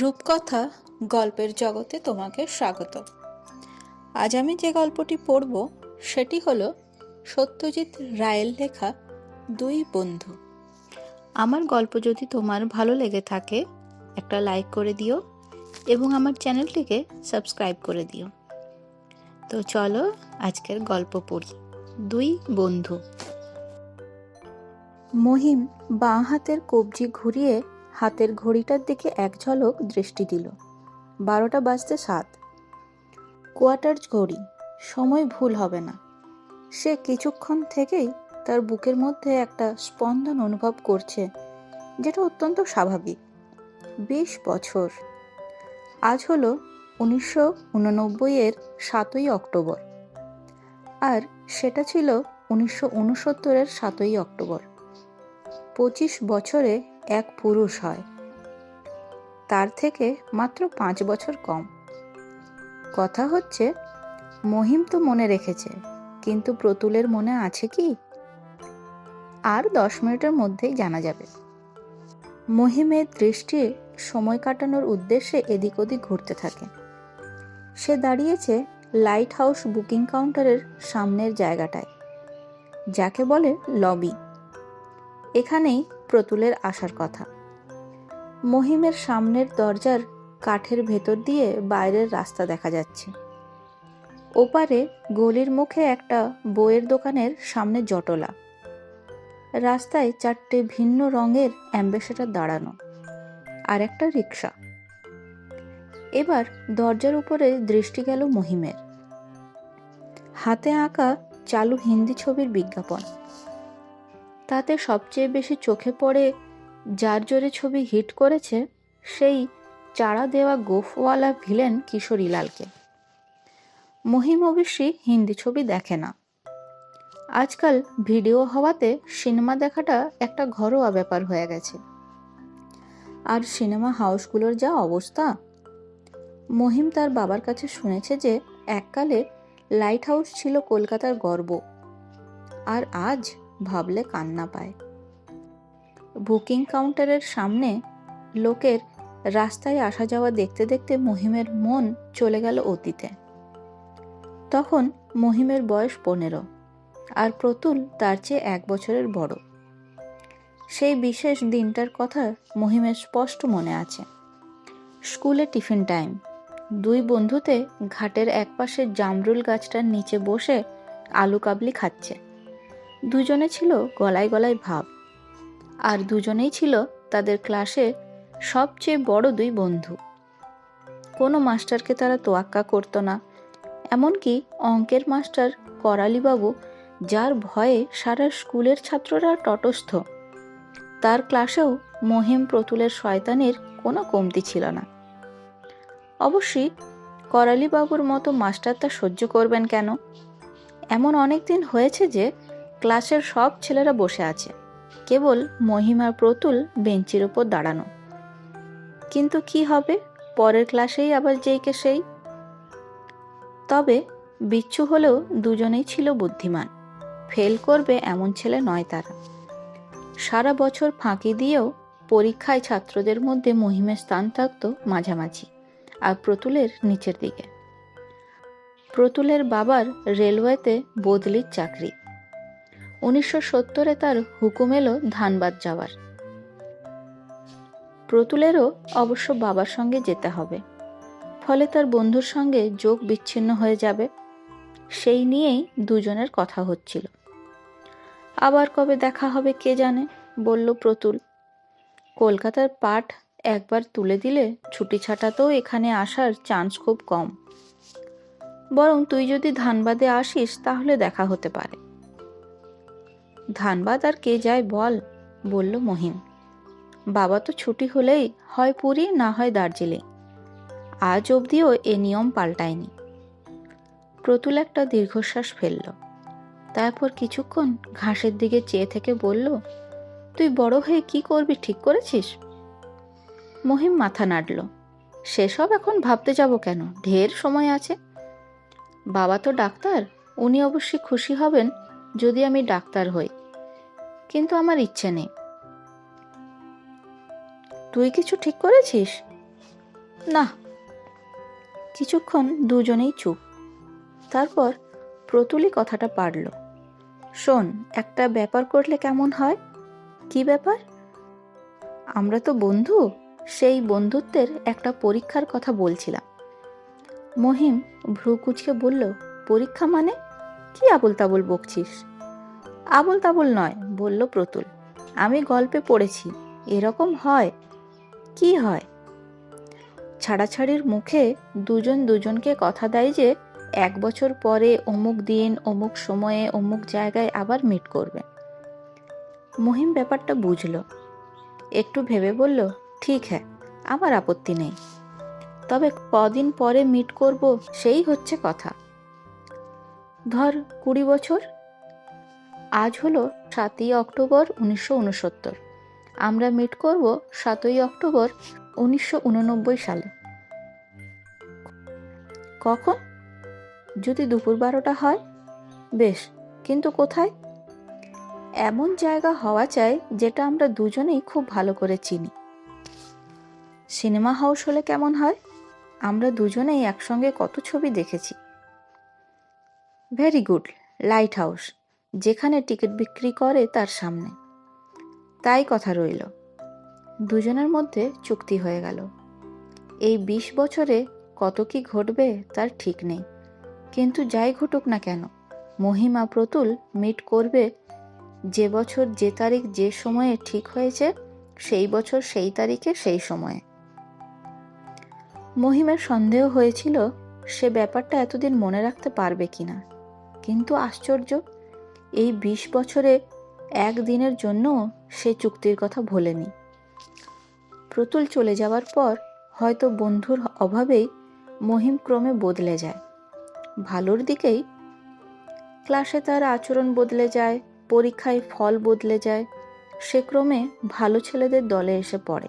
রূপকথা গল্পের জগতে তোমাকে স্বাগত। আজ আমি যে গল্পটি পড়ব, সেটি হলো সত্যজিৎ রায়ের লেখা দুই বন্ধু। আমার গল্প যদি তোমার ভালো লেগে থাকে, একটা লাইক করে দিও এবং আমার চ্যানেলটিকে সাবস্ক্রাইব করে দিও। তো চলো আজকের গল্প পড়ি, দুই বন্ধু। মহিম বাঁ হাতের কবজি ঘুরিয়ে হাতের ঘড়িটার দিকে এক ঝলক দৃষ্টি দিল। বারোটা বাজতে সাত। কোয়ার্টার ঘড়ি, সময় ভুল হবে না। সে কিছুক্ষণ থেকেই তার বুকের মধ্যে একটা স্পন্দন অনুভব করছে, যেটা অত্যন্ত স্বাভাবিক। বিশ বছর। আজ হলো উনিশশো উননব্বই এর সাতই অক্টোবর। আর সেটা ছিল উনিশশো উনসত্তরের সাতই অক্টোবর। পঁচিশ বছরে এক পুরুষ হয়। তার থেকে মাত্র পাঁচ বছর কম। কথা হচ্ছে, মহিম তো মনে রেখেছে, কিন্তু প্রতুলের মনে আছে কি? আর দশ মিনিটের মধ্যেই জানা যাবে। মহিমের দৃষ্টি সময় কাটানোর উদ্দেশ্যে এদিক ওদিক ঘুরতে থাকে। সে দাঁড়িয়েছে লাইট হাউস বুকিং কাউন্টারের সামনের জায়গাটায়, যাকে বলে লবি। এখানেই প্রতুলের আসার কথা। মহিমের সামনের দরজার কাঠের ভেতর দিয়ে বাইরের রাস্তা দেখা যাচ্ছে। ওপারে গলির মুখে একটা বইয়ের দোকানের সামনে জটলা। রাস্তায় চারটে ভিন্ন রঙের অ্যাম্বাসেডার দাঁড়ানো আর একটা রিক্সা এবার দরজার উপরে দৃষ্টি গেল মহিমের। হাতে আঁকা চালু হিন্দি ছবির বিজ্ঞাপন। তাতে সবচেয়ে বেশি চোখে পড়ে যার জোরে ছবি হিট করেছে সেই চারা দেওয়া গোফওয়ালা ভিলেন কিশোরীলালকে মহিম অবশ্যই হিন্দি ছবি দেখে না। আজকাল ভিডিও হওয়াতে সিনেমা দেখাটা একটা ঘরোয়া ব্যাপার হয়ে গেছে। আর সিনেমা হাউসগুলোর যা অবস্থা? মহিম তার বাবার কাছে শুনেছে যে এককালে লাইট হাউস ছিল কলকাতার গর্ব। আর আজ ভাবলে কান্না পায়। বুকিং কাউন্টারের সামনে লোকের রাস্তায় আসা যাওয়া দেখতে দেখতে মহিমের মন চলে গেল অতীতে। তখন মহিমের বয়স পনেরো আর প্রতুল তার চেয়ে এক বছরের বড়। সেই বিশেষ দিনটার কথা মহিমের স্পষ্ট মনে আছে। স্কুলে টিফিন টাইম। দুই বন্ধুতে ঘাটের একপাশে জামরুল গাছটার নিচে বসে আলু কাবলি খাচ্ছে। দুজনে ছিল গলায় গলায় ভাব। আর দুজনেই ছিল তাদের ক্লাসে সবচেয়ে বড় দুই বন্ধু। কোনো মাস্টারকে তারা তোয়াক্কা করতো না। এমনকি অঙ্কের মাস্টার করালিবাবু, যার ভয়ে সারা স্কুলের ছাত্ররা তটস্থ, তার ক্লাসেও মহিম প্রতুলের শয়তানের কোনো কমতি ছিল না। অবশ্যই করালিবাবুর মতো মাস্টার তা সহ্য করবেন কেন? এমন অনেক দিন হয়েছে যে ক্লাসের সব ছেলেরা বসে আছে। কেবল মহিমার প্রতুল বেঞ্চির ওপর দাঁড়ানো। কিন্তু কি হবে? পরের ক্লাসেই আবার যেইকে সেই। তবে বিচ্ছু হলেও দুজনেই ছিল বুদ্ধিমান। ফেল করবে এমন ছেলে নয় তারা। সারা বছর ফাঁকি দিয়েও পরীক্ষায় ছাত্রদের মধ্যে মহিমের স্থান থাকতো মাঝামাঝি আর প্রতুলের নিচের দিকে। প্রতুলের বাবার রেলওয়েতে বদলির চাকরি। উনিশশো সত্তরে তার হুকুম এলো ধানবাদ যাওয়ার। প্রতুলেরও অবশ্য বাবার সঙ্গে যেতে হবে। ফলে তার বন্ধুর সঙ্গে যোগ বিচ্ছিন্ন হয়ে যাবে, সেই নিয়েই দুজনের কথা হচ্ছিল। আবার কবে দেখা হবে কে জানে, বলল প্রতুল। কলকাতার পাঠ একবার তুলে দিলে ছুটি ছাটাতেও এখানে আসার চান্স খুব কম। বরং তুই যদি ধানবাদে আসিস, তাহলে দেখা হতে পারে। ধানবাদ আর কে যায় বল, বলল মহিম। বাবা তো ছুটি হলেই হয় পুরী, না হয় দার্জিলিং। আজ অবধিও এ নিয়ম পাল্টায়নি। প্রতুল একটা দীর্ঘশ্বাস ফেলল। তারপর কিছুক্ষণ ঘাসের দিকে চেয়ে থেকে বলল, তুই বড় হয়ে কি করবি, ঠিক করেছিস? মহিম মাথা নাড়ল, সেসব এখন ভাবতে যাব কেন? ঢের সময় আছে। বাবা তো ডাক্তার, উনি অবশ্যই খুশি হবেন যদি আমি ডাক্তার হই। কিন্তু আমার ইচ্ছে নেই। তুই কিছু ঠিক করেছিস? না। কিছুক্ষণ দুজনেই চুপ। তারপর প্রতুলি কথাটা পারল। শোন, একটা ব্যাপার করলে কেমন হয়? কি ব্যাপার? আমরা তো বন্ধু। সেই বন্ধুত্বের একটা পরীক্ষার কথা বলছিলাম। মহিম ভ্রু কুচকে বলল, পরীক্ষা মানে? কি আবল তাবল বকছিস? আবল তাবল নয়, বলল প্রতুল। আমি গল্পে পড়েছি, এরকম হয়। কি হয়? ছাড়াছাড়ির মুখে দুজন দুজনকে কথা দেয় যে, এক বছর পরে অমুক দিন, অমুক সময়ে, অমুক জায়গায় আবার মিট করবে। মহিম ব্যাপারটা বুঝল। একটু ভেবে বলল, ঠিক হ্যাঁ আমার আপত্তি নেই। তবে কদিন পরে মিট করব, সেই হচ্ছে কথা। ধর কুড়ি বছর। আজ হলো সাতই অক্টোবর উনিশশো উনসত্তর। আমরা মিট করব সাতই অক্টোবর উনিশশো উননব্বই সালে। কখন? যদি দুপুর বারোটা হয়? বেশ, কিন্তু কোথায়? এমন জায়গা হওয়া চাই যেটা আমরা দুজনেই খুব ভালো করে চিনি। সিনেমা হাউস হলে কেমন হয়? আমরা দুজনেই একসঙ্গে কত ছবি দেখেছি। ভেরি গুড লাইট হাউস যেখানে টিকিট বিক্রি করে তার সামনে। তাই কথা রইল। দুজনের মধ্যে চুক্তি হয়ে গেল। এই বিশ বছরে কত কি ঘটবে তার ঠিক নেই। কিন্তু যাই ঘটুক না কেন, মহিমা প্রতুল মিট করবে যে বছর যে তারিখ যে সময়ে ঠিক হয়েছে, সেই বছর সেই তারিখে সেই সময়ে। মহিমের সন্দেহ হয়েছিল, সে ব্যাপারটা এতদিন মনে রাখতে পারবে কিনা। কিন্তু আশ্চর্য, এই বিশ বছরে একদিনের জন্য সে চুক্তির কথা ভোলেনি। প্রতুল চলে যাওয়ার পর হয়তো বন্ধুর অভাবেই মহিম ক্রমে বদলে যায়। ভালোর দিকেই ক্লাসে তার আচরণ বদলে যায়, পরীক্ষায় ফল বদলে যায়, সে ক্রমে ভালো ছেলেদের দলে এসে পড়ে।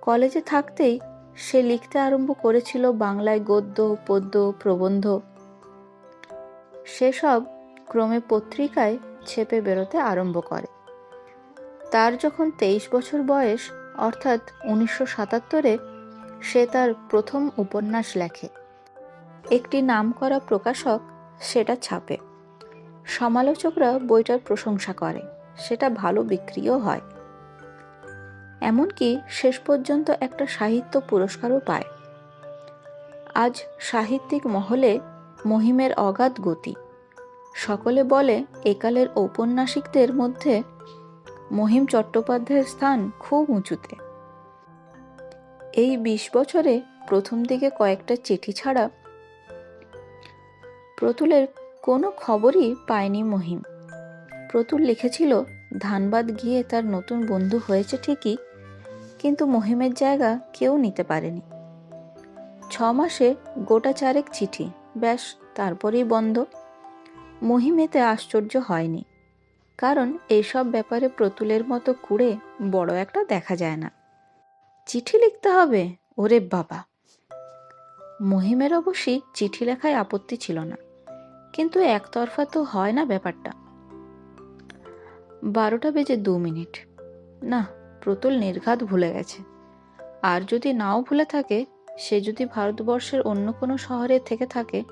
কলেজে থাকতেই সে লিখতে আরম্ভ করেছিল বাংলায় গদ্য, পদ্য, প্রবন্ধ সেসব ক্রমে পত্রিকায় ছেপে বেরোতে আরম্ভ করে। তার যখন তেইশ বছর বয়স, অর্থাৎ উনিশশো সাতাত্তরে, সে তার প্রথম উপন্যাস লেখে। একটি নামকরা প্রকাশক সেটা ছাপে। সমালোচকরা বইটার প্রশংসা করে, সেটা ভালো বিক্রিও হয়। এমনকি শেষ পর্যন্ত একটা সাহিত্য পুরস্কারও পায়। আজ সাহিত্যিক মহলে মহিমের অগাধ গতি। সকলে বলে, একালের ঔপন্যাসিকদের মধ্যে মহিম চট্টোপাধ্যায়ের স্থান খুব উঁচুতে। এই বিশ বছরে প্রথম দিকে কয়েকটা চিঠি ছাড়া প্রতুলের কোনো খবরই পায়নি মহিম। প্রতুল লিখেছিল, ধানবাদ গিয়ে তার নতুন বন্ধু হয়েছে ঠিকই, কিন্তু মহিমের জায়গা কেউ নিতে পারেনি। ছ মাসে গোটা চারেক চিঠি। ব্যাস, তারপরেই বন্ধ। মহিমেতে আশ্চর্য হয়নি, কারণ এইসব ব্যাপারে প্রতুলের মতো কুড়ে বড় একটা দেখা যায় না। চিঠি লিখতে হবে? ওরে বাবা! মহিমের অবশ্যই চিঠি লেখায় আপত্তি ছিল না, কিন্তু একতরফা তো হয় না ব্যাপারটা। বারোটা বেজে দু মিনিট। না, প্রতুল নির্ঘাত ভুলে গেছে। আর যদি নাও ভুলে থাকে সে যদি ভারতবর্ষের অন্য কোনো শহরে থেকে থাকে,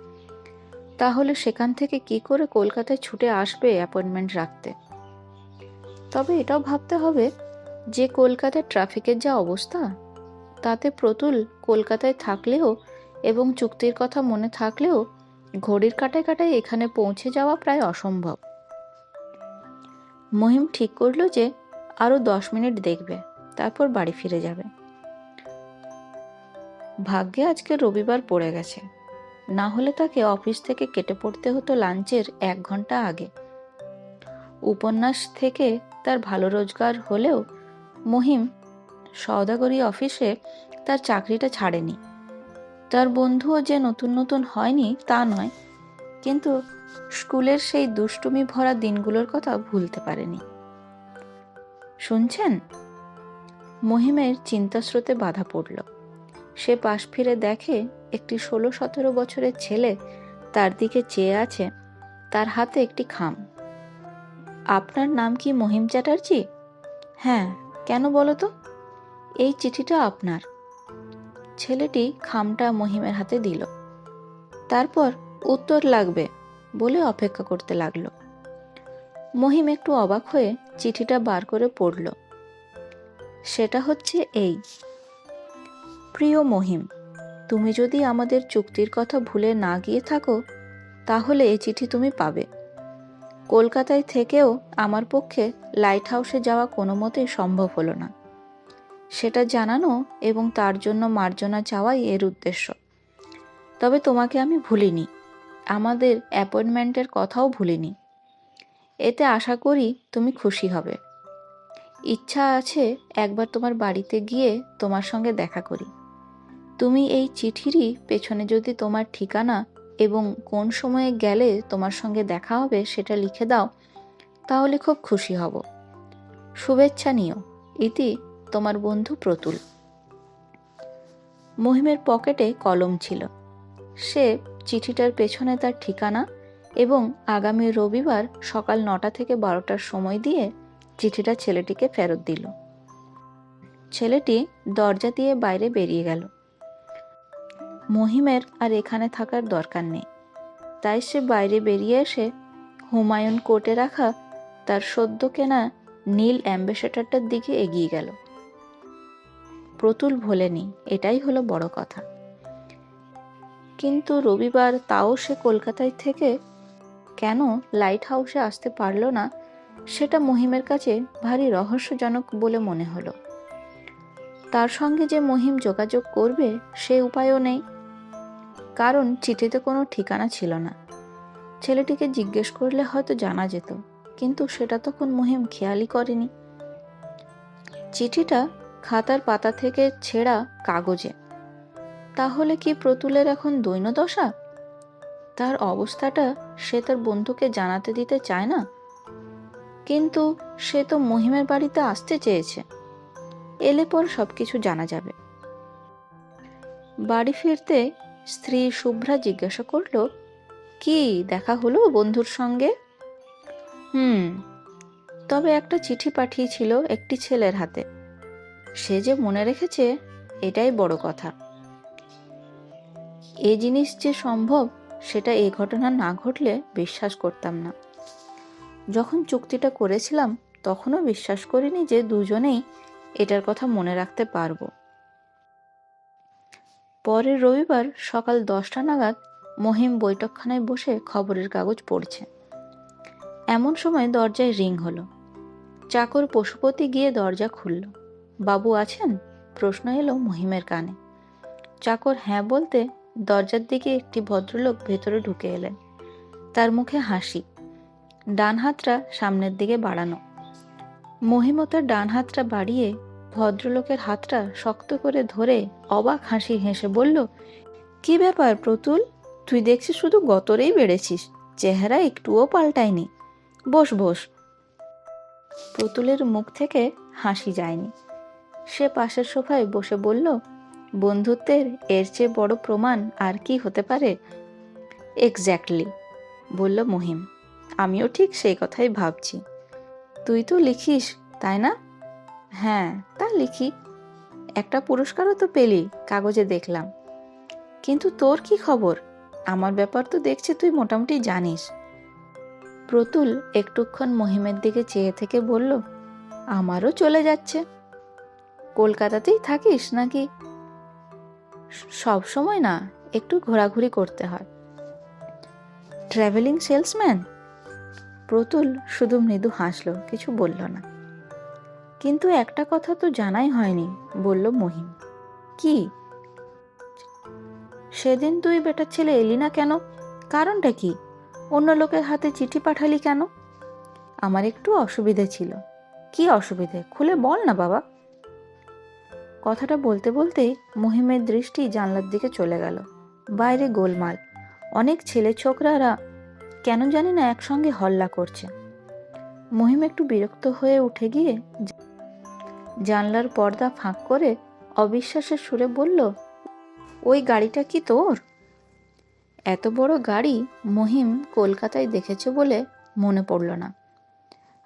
তাহলে সেখান থেকে কি করে কলকাতায় ছুটে আসবে অ্যাপয়েন্টমেন্ট রাখতে? তবে এটাও ভাবতে হবে যে কলকাতায় ট্রাফিকের যা অবস্থা, তাতে প্রতুল কলকাতায় থাকলেও এবং চুক্তির কথা মনে থাকলেও ঘড়ির কাটায় কাটায় এখানে পৌঁছে যাওয়া প্রায় অসম্ভব। মহিম ঠিক করল যে আরও দশ মিনিট দেখবে, তারপর বাড়ি ফিরে যাবে। ভাগ্যে আজকে রবিবার পড়ে গেছে। না হলে তাকে অফিস থেকে কেটে পড়তে হতো লাঞ্চের এক ঘণ্টা আগে। উপন্যাস থেকে তার ভালো রোজগার হলেও মহিম সওদাগরি অফিসে তার চাকরিটা ছাড়েনি। তার বন্ধুও যে নতুন নতুন হয়নি তা নয়, কিন্তু স্কুলের সেই দুষ্টুমি ভরা দিনগুলোর কথা ভুলতে পারেনি। শুনছেন? মহিমের চিন্তাস্রোতে বাধা পড়ল। সে পাশ ফিরে দেখে একটি ষোলো সতেরো বছরের ছেলে তার দিকে চেয়ে আছে। তার হাতে একটি খাম। আপনার নাম কি মহিম চ্যাটার্জি? হ্যাঁ কেন বলো তো? এই চিঠিটা আপনার। ছেলেটি খামটা মহিমের হাতে দিল। তারপর উত্তর লাগবে বলে অপেক্ষা করতে লাগল। মহিম একটু অবাক হয়ে চিঠিটা বার করে পড়ল। সেটা হচ্ছে এই। প্রিয় মহিম, তুমি যদি আমাদের চুক্তির কথা ভুলে না গিয়ে থাকো, তাহলে এই চিঠি তুমি পাবে। কলকাতায় থেকেও আমার পক্ষে লাইট হাউসে যাওয়া কোনো মতেই সম্ভব হলো না। সেটা জানানো এবং তার জন্য মার্জনা চাওয়াই এর উদ্দেশ্য। তবে তোমাকে আমি ভুলিনি, আমাদের অ্যাপয়েন্টমেন্টের কথাও ভুলিনি। এতে আশা করি তুমি খুশি হবে। ইচ্ছা আছে একবার তোমার বাড়িতে গিয়ে তোমার সঙ্গে দেখা করি। তুমি এই চিঠিরই পেছনে যদি তোমার ঠিকানা এবং কোন সময়ে গেলে তোমার সঙ্গে দেখা হবে সেটা লিখে দাও, তাহলে খুব খুশি হব। শুভেচ্ছা নিও। ইতি তোমার বন্ধু প্রতুল। মহিমের পকেটে কলম ছিল। সে চিঠিটার পেছনে তার ঠিকানা এবং আগামী রবিবার সকাল নটা থেকে বারোটার সময় দিয়ে চিঠিটা ছেলেটিকে ফেরত দিল। ছেলেটি দরজা দিয়ে বাইরে বেরিয়ে গেল। মহিমের আর এখানে থাকার দরকার নেই। তাই সে বাইরে বেরিয়ে এসে হুমায়ুন কোর্টে রাখা তার সদ্য কেনা নীল অ্যাম্বাসেডারটার দিকে এগিয়ে গেল। প্রতুল ভোলেনি এটাই হলো বড় কথা। কিন্তু রবিবার তাও সে কলকাতায় থেকে কেন লাইট হাউসে আসতে পারল না, সেটা মহিমের কাছে ভারী রহস্যজনক বলে মনে হলো। তার সঙ্গে যে মহিম যোগাযোগ করবে সে উপায়ও নেই। কারণ চিঠিতে কোনো ঠিকানা ছিল না। ছেলেটিকে জিজ্ঞেস করলে হয়তো জানা যেত, কিন্তু সেটা তখন মহিম খেয়ালই করেনি। চিঠিটা খাতার পাতা থেকে ছেঁড়া কাগজে। তাহলে কি প্রতুলের এখন দৈনদশা তার অবস্থাটা সে তার বন্ধুকে জানাতে দিতে চায় না। কিন্তু সে তো মহিমের বাড়িতে আসতে চেয়েছে। এলে পর সব কিছু জানা যাবে। বাড়ি ফিরতে স্ত্রী শুভ্রা জিজ্ঞাসা করল, কি, দেখা হলো বন্ধুর সঙ্গে? হুম, তবে একটা চিঠি পাঠিয়েছিল একটি ছেলের হাতে। সে যে মনে রেখেছে, এটাই বড় কথা। এ জিনিস যে সম্ভব, সেটা এই ঘটনা না ঘটলে বিশ্বাস করতাম না। যখন চুক্তিটা করেছিলাম, তখনও বিশ্বাস করিনি যে দুজনেই এটার কথা মনে রাখতে পারব। পরের রবিবার সকাল দশটা নাগাদ মহিম বৈঠকখানায় বসে খবরের কাগজ পড়ছে। এমন সময় দরজায় রিং হলো। চাকর পশুপতি গিয়ে দরজা খুলল। বাবু আছেন? প্রশ্ন এলো মহিমের কানে। চাকর হ্যাঁ বলতে দরজার দিকে একটি ভদ্রলোক ভেতরে ঢুকে এলেন। তার মুখে হাসি। ডান হাতটা সামনের দিকে বাড়ানো। মহিম তার ডান হাতটা বাড়িয়ে ভদ্রলোকের হাতটা শক্ত করে ধরে অবাক হাসি হেসে বলল, কি ব্যাপার প্রতুল? তুই দেখছিস শুধু গতরেই বেড়েছিস, চেহারা একটুও পাল্টায়নি। বস বস। প্রতুলের মুখ থেকে হাসি যায়নি। সে পাশের সোফায় বসে বলল, বন্ধুত্বের এর চেয়ে বড় প্রমাণ আর কি হতে পারে? এক্স্যাক্টলি বলল মহিম। আমিও ঠিক সেই কথাই ভাবছি। তুই তো লিখিস, তাই না? হ্যাঁ তা লিখি। একটা পুরস্কারও তো পেলি, কাগজে দেখলাম। কিন্তু তোর কি খবর? আমার ব্যাপার তো দেখছি তুই মোটামুটি জানিস। প্রতুল একটুক্ষণ মহিমের দিকে চেয়ে থেকে বলল, আমারও চলে যাচ্ছে। কলকাতাতেই থাকিস নাকি? সব সময় না, একটু ঘোরাঘুরি করতে হয়। ট্রাভেলিং সেলসম্যান প্রতুল শুধু মৃদু হাসলো, কিছু বলল না। কিন্তু একটা কথা তো জানাই হয়নি, বলল মহিম। কি? সেদিন তুই বেটার ছেলে এলি না কেন? কারণটা কি? অন্য লোকের হাতে চিঠি পাঠালি কেন? আমার একটু অসুবিধে ছিল। কি অসুবিধে? খুলে বল না বাবা। কথাটা বলতে বলতেই মহিমের দৃষ্টি জানলার দিকে চলে গেল। বাইরে গোলমাল। অনেক ছেলে ছোকরারা কেন জানি না একসঙ্গে হল্লা করছে। মহিম একটু বিরক্ত হয়ে উঠে গিয়ে জানলার পর্দা ফাঁক করে অবিশ্বাসের সুরে বলল, ওই গাড়িটা কি তোর? এত বড় গাড়ি মহিম কলকাতায় দেখেছে বলে মনে পড়ল না।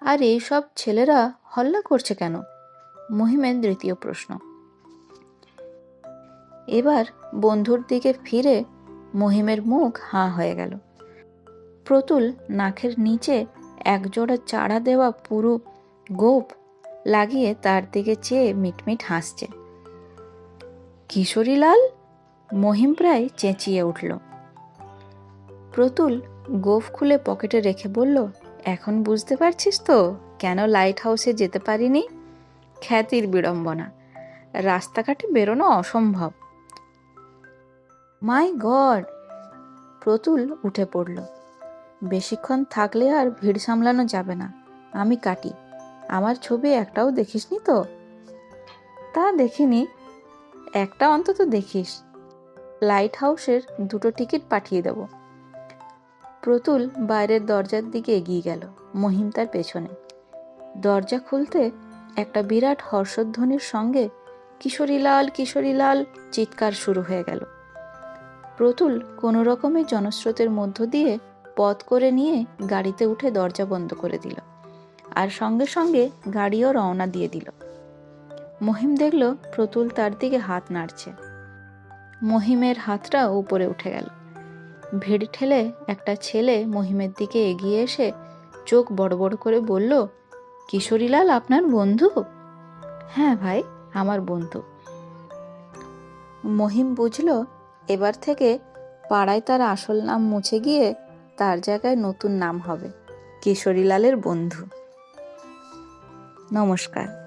আর এই সব ছেলেরা হল্লা করছে কেন? মহিমের দ্বিতীয় প্রশ্ন। এবার বন্ধুর দিকে ফিরে মহিমের মুখ হাঁ হয়ে গেল। প্রতুল নাকের নিচে একজোড়া চাড়া দেওয়া পুরো গোপ লাগিয়ে তার দিকে চেয়ে মিটমিট হাসছে। কিশোরীলাল? মহিম প্রায় চেঁচিয়ে উঠল। প্রতুল গোফ খুলে পকেটে রেখে বলল, এখন বুঝতে পারছিস তো কেন লাইট হাউসে যেতে পারিনি? খ্যাতির বিড়ম্বনা। রাস্তাঘাটে বেরোনো অসম্ভব। মাই গড! প্রতুল উঠে পড়ল। বেশিক্ষণ থাকলে আর ভিড় সামলানো যাবে না। আমি কাটি। আমার ছবি একটাও দেখিসনি তো? তা দেখিনি, একটা অন্তত দেখিস। লাইট হাউসের দুটো টিকিট পাঠিয়ে দেব। প্রতুল বাইরের দরজার দিকে এগিয়ে গেল, মহিম তার পেছনে। দরজা খুলতে একটা বিরাট হর্ষধ্বনির সঙ্গে কিশোরীলাল কিশোরীলাল চিৎকার শুরু হয়ে গেল। প্রতুল কোনো রকমের জনস্রোতের মধ্য দিয়ে পথ করে নিয়ে গাড়িতে উঠে দরজা বন্ধ করে দিল। আর সঙ্গে সঙ্গে গাড়িও রওনা দিয়ে দিল। মহিম দেখল প্রতুল তার দিকে হাত নাড়ছে। মহিমের হাতটা উপরে উঠে গেল। ভিড় ঠেলে একটা ছেলে মহিমের দিকে এগিয়ে এসে চোখ বড় বড় করে বলল, কিশোরীলাল, আপনার বন্ধু? হ্যাঁ ভাই, আমার বন্ধু। মহিম বুঝল এবার থেকে পাড়ায় তার আসল নাম মুছে গিয়ে তার জায়গায় নতুন নাম হবে, কিশোরীলালের বন্ধু। নমস্কার।